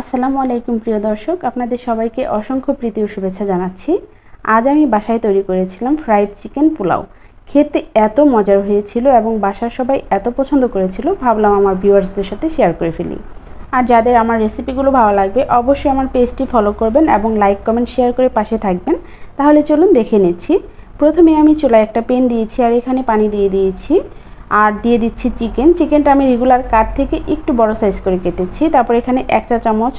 আসসালামু আলাইকুম প্রিয় দর্শক, আপনাদের সবাইকে অসংখ্য প্রীতি ও শুভেচ্ছা জানাচ্ছি। আজ আমি বাসায় তৈরি করেছিলাম ফ্রাইড চিকেন পোলাও। খেতে এত মজার হয়েছিল এবং বাসার সবাই এত পছন্দ করেছিল, ভাবলাম আমার ভিউয়ার্সদের সাথে শেয়ার করে ফেলি। আর যাদের আমার রেসিপিগুলো ভালো লাগবে অবশ্যই আমার পেজটি ফলো করবেন এবং লাইক কমেন্ট শেয়ার করে পাশে থাকবেন। তাহলে চলুন দেখে নিচ্ছি। প্রথমে আমি চুলায় একটা পেন দিয়েছি আর এখানে পানি দিয়ে দিয়েছি। আর দিয়ে দিচ্ছি চিকেন। চিকেনটা আমি রেগুলার কাট থেকে একটু বড় সাইজ করে কেটেছি। তারপর এখানে এক চা চামচ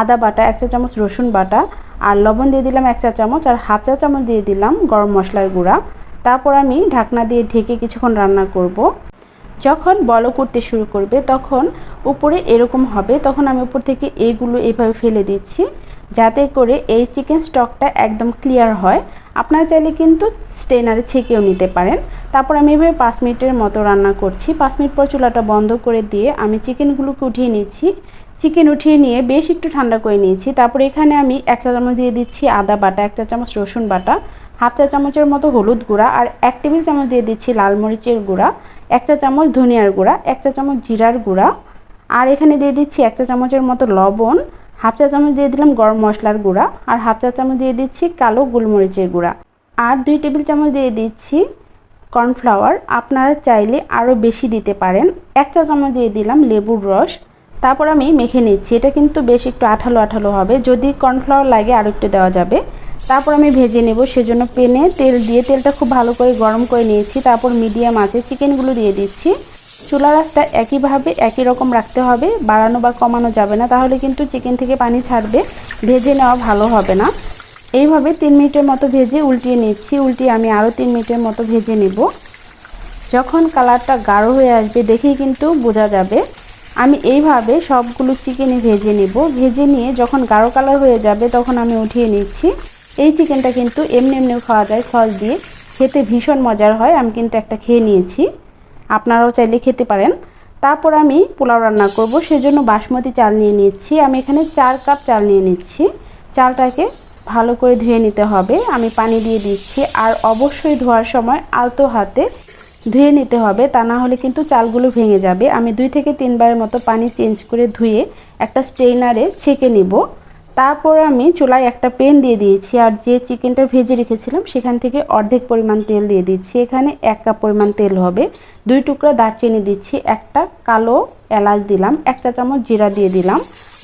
আদা বাটা, এক চা চামচ রসুন বাটা আর লবণ দিয়ে দিলাম এক চা চামচ আর হাফ চা চামচ দিয়ে দিলাম গরম মশলার গুঁড়া। তারপর আমি ঢাকনা দিয়ে ঢেকে কিছুক্ষণ রান্না করব। যখন বলো করতে শুরু করবে তখন উপরে এরকম হবে। তখন আমি উপর থেকে এগুলো এইভাবে ফেলে দিচ্ছি। যাতে করে এই চিকেন স্টকটা একদম ক্লিয়ার হয়। আপনারা চাইলে কিন্তু স্টেনারে ছেঁকেও নিতে পারেন। তারপর আমি এভাবে পাঁচ মিনিটের মতো রান্না করছি। পাঁচ মিনিট পর চুলাটা বন্ধ করে দিয়ে আমি চিকেনগুলোকে উঠিয়ে নিচ্ছি চিকেন উঠিয়ে নিয়ে বেশ একটু ঠান্ডা করে নিয়েছি। তারপর এখানে আমি এক চা চামচ দিয়ে দিচ্ছি আদা বাটা, এক চা চামচ রসুন বাটা, হাফ চা চামচের মতো হলুদ গুঁড়া আর এক টেবিল চামচ দিয়ে দিচ্ছি লাল মরিচের গুঁড়া, এক চা চামচ ধনিয়ার গুঁড়া, এক চা চামচ জিরার গুঁড়া আর এখানে দিয়ে দিচ্ছি এক চা চামচের মতো লবণ হাফ চা চামচ দিয়ে দিলাম গরম মশলার গুঁড়া আর হাফ চা চামচ দিয়ে দিচ্ছি কালো গোলমরিচের গুঁড়া। আর দুই টেবিল চামচ দিয়ে দিচ্ছি কর্নফ্লাওয়ার, আপনারা চাইলে আরও বেশি দিতে পারেন। এক চা চামচ দিয়ে দিলাম লেবুর রস। তারপর আমি মেখে নিচ্ছি, এটা কিন্তু বেশ একটু আঠালো আঠালো হবে, যদি কর্নফ্লাওয়ার লাগে আরও একটু দেওয়া যাবে। তারপর আমি ভেজে নেব, সেজন্য পেনে তেল দিয়ে, তেলটা খুব ভালো করে গরম করে নিয়েছি। তারপর মিডিয়াম আছে চিকেনগুলো দিয়ে দিচ্ছি। চুলা রাসটা একইভাবে একই রকম রাখতে হবে, বাড়ানো বা কমানো যাবে না। তাহলে কিন্তু চিকেন থেকে পানি ছাড়বে, ভেজে নেওয়া ভালো হবে না। এইভাবে তিন মিনিটের মতো ভেজে উল্টিয়ে নিচ্ছি, উল্টিয়ে আমি আরও তিন মিনিটের মতো ভেজে নেব। যখন কালারটা গাঢ় হয়ে আসবে দেখেই কিন্তু বোঝা যাবে। আমি এইভাবে সবগুলো চিকেনই ভেজে নেব। ভেজে নিয়ে যখন গাঢ় কালার হয়ে যাবে তখন আমি উঠিয়ে নিচ্ছি। এই চিকেনটা কিন্তু এমনি এমনিও খাওয়া যায় সস দিয়ে। খেতে ভীষণ মজার হয়, আমি কিন্তু একটা খেয়ে নিয়েছি। আপনারাও চাইলে খেতে পারেন। তারপর আমি পোলাও রান্না করব, সেজন্য বাসমতি চাল নিয়ে নিচ্ছি। আমি এখানে চার কাপ চাল নিয়ে নিচ্ছি। চালটাকে ভালো করে ধুয়ে নিতে হবে। আমি পানি দিয়ে দিচ্ছি। আর অবশ্যই ধোয়ার সময় আলতো হাতে ধুয়ে নিতে হবে। তা না হলে কিন্তু চালগুলো ভেঙে যাবে। আমি দুই থেকে তিনবারের মতো পানি চেঞ্জ করে ধুয়ে একটা স্ট্রেনারে ছেঁকে নিব। তারপর আমি চুলায় একটা পেন দিয়ে দিয়েছি। আর যে চিকেনটা ভেজে রেখেছিলাম, সেখান থেকে অর্ধেক পরিমাণ তেল দিয়ে দিচ্ছি। এখানে এক কাপ পরিমাণ তেল হবে। দুই টুকরা দারচিনি দিচ্ছি, একটা কালো এলাচ দিলাম, একটা চামচ জিরা দিয়ে দিলাম,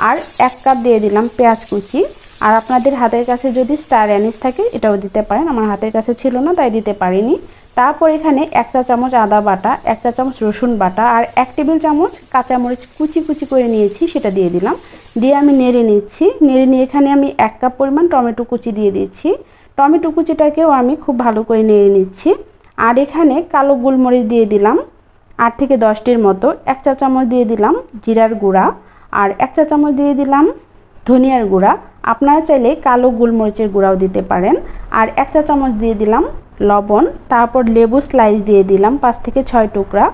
আর এক কাপ দিয়ে দিলাম পেঁয়াজ কুচি। আর আপনাদের হাতের কাছে যদি স্টার অ্যানিস থাকে, এটাও দিতে পারেন। আমার হাতের কাছে ছিল না, তাই দিতে পারিনি। তারপর এখানে এক চা চামচ আদা বাটা এক চা চামচ রসুন বাটা, আর এক টেবিল চামচ কাঁচামরিচ কুচি কুচি করে নিয়েছি, সেটা দিয়ে দিলাম। দিয়ে আমি নেড়ে নিচ্ছি। নেড়ে নিয়ে এখানে আমি এক কাপ পরিমাণ টমেটো কুচি দিয়ে দিচ্ছি। টমেটো কুচিটাকেও আমি খুব ভালো করে নেড়ে নিচ্ছি। আর এখানে কালো গোলমরিচ দিয়ে দিলাম। আট থেকে দশটির মতো। এক চা চামচ দিয়ে দিলাম জিরার গুঁড়া। আর এক চা চামচ দিয়ে দিলাম ধনিয়ার গুঁড়া। আপনারা চাইলে কালো গোলমরিচের গুঁড়াও দিতে পারেন। আর এক চা চামচ দিয়ে দিলাম লবণ। তারপর লেবু স্লাইস দিয়ে দিলাম পাঁচ থেকে ছয় টুকরা।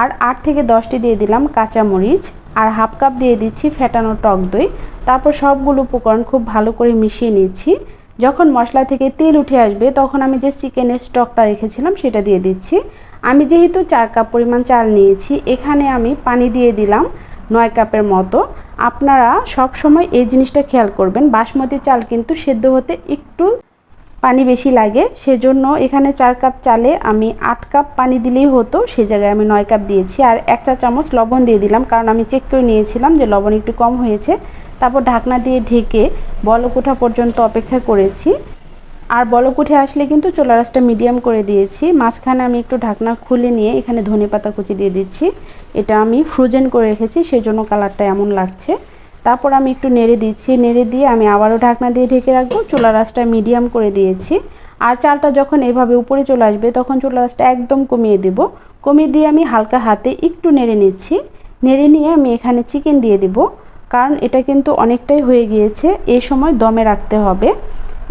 আর আট থেকে দশটি দিয়ে দিলাম কাঁচামরিচ। আর হাফ কাপ দিয়ে দিচ্ছি ফেটানো টক দই। তারপর সবগুলো উপকরণ খুব ভালো করে মিশিয়ে নিচ্ছি। যখন মশলা থেকে তেল উঠে আসবে, তখন আমি যে চিকেনের স্টকটা রেখেছিলাম সেটা দিয়ে দিচ্ছি। আমি যেহেতু চার কাপ পরিমাণ চাল নিয়েছি, এখানে আমি পানি দিয়ে দিলাম নয় কাপের মতো। আপনারা সব সময় এই জিনিসটা খেয়াল করবেন, বাসমতি চাল কিন্তু সেদ্ধ হতে একটু পানি বেশি লাগে, সেজন্য এখানে চার কাপ চালে আমি আট কাপ পানি দিলেই হতো, সে জায়গায় আমি নয় কাপ দিয়েছি। আর এক চা চামচ লবণ দিয়ে দিলাম, কারণ আমি চেক করে নিয়েছিলাম যে লবণ একটু কম হয়েছে। তারপর ঢাকনা দিয়ে ঢেকে বলক ওঠা পর্যন্ত অপেক্ষা করেছি। আর বলক উঠে আসলে কিন্তু চোলা রাসটা মিডিয়াম করে দিয়েছি। মাঝখানে আমি একটু ঢাকনা খুলে নিয়ে এখানে ধনে পাতা কুচি দিয়ে দিচ্ছি। এটা আমি ফ্রোজেন করে রেখেছি সেই জন্য কালারটা এমন লাগছে। তারপর আমি একটু নেড়ে দিচ্ছি, নেড়ে দিয়ে আমি আবারও ঢাকনা দিয়ে ঢেকে রাখব। চুলা রাসটা মিডিয়াম করে দিয়েছি। আর চালটা যখন এভাবে উপরে চলে আসবে, তখন চুলা রাসটা একদম কমিয়ে দেব। কমিয়ে দিয়ে আমি হালকা হাতে একটু নেড়ে নিচ্ছি। নেড়ে নিয়ে আমি এখানে চিকেন দিয়ে দিব। কারণ এটা কিন্তু অনেকটাই হয়ে গিয়েছে এই সময় দমে রাখতে হবে।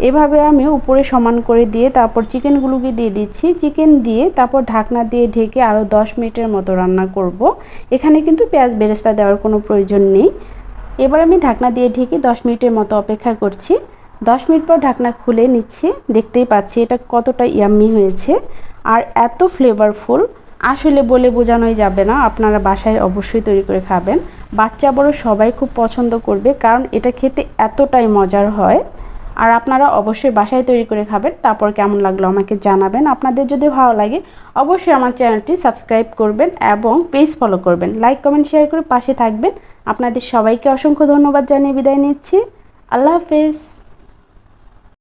এভাবে আমি উপরে সমান করে দিয়ে তারপর চিকেনগুলোকে দিয়ে দিচ্ছি। চিকেন দিয়ে তারপর ঢাকনা দিয়ে ঢেকে আরও দশ মিনিটের মতো রান্না করব। এখানে কিন্তু পেঁয়াজ বেরেস্তা দেওয়ার কোনো প্রয়োজন নেই। এবার আমি ঢাকনা দিয়ে ঢেকে দশ মিনিটের মতো অপেক্ষা করছি। দশ মিনিট পর ঢাকনা খুলে নিচ্ছি, দেখতেই পাচ্ছি এটা কতটা ইয়াম্মি হয়েছে। আর এত ফ্লেভারফুল আসলে বলে বোঝানোই যাবে না, আপনারা বাসায় অবশ্যই তৈরি করে খাবেন। বাচ্চা বড় সবাই খুব পছন্দ করবে, কারণ এটা খেতে এতটাই মজার হয়। আর আপনারা অবশ্যই বাসায় তৈরি করে খাবেন, তারপর কেমন লাগল আমাকে জানাবেন। আপনাদের যদি ভালো লাগে, অবশ্যই আমার চ্যানেলটি সাবস্ক্রাইব করবেন এবং পেজ ফলো করবেন। লাইক কমেন্ট শেয়ার করে পাশে থাকবেন। আপনাদের সবাইকে অসংখ্য ধন্যবাদ জানিয়ে বিদায় নিচ্ছি। আল্লাহ হাফেজ।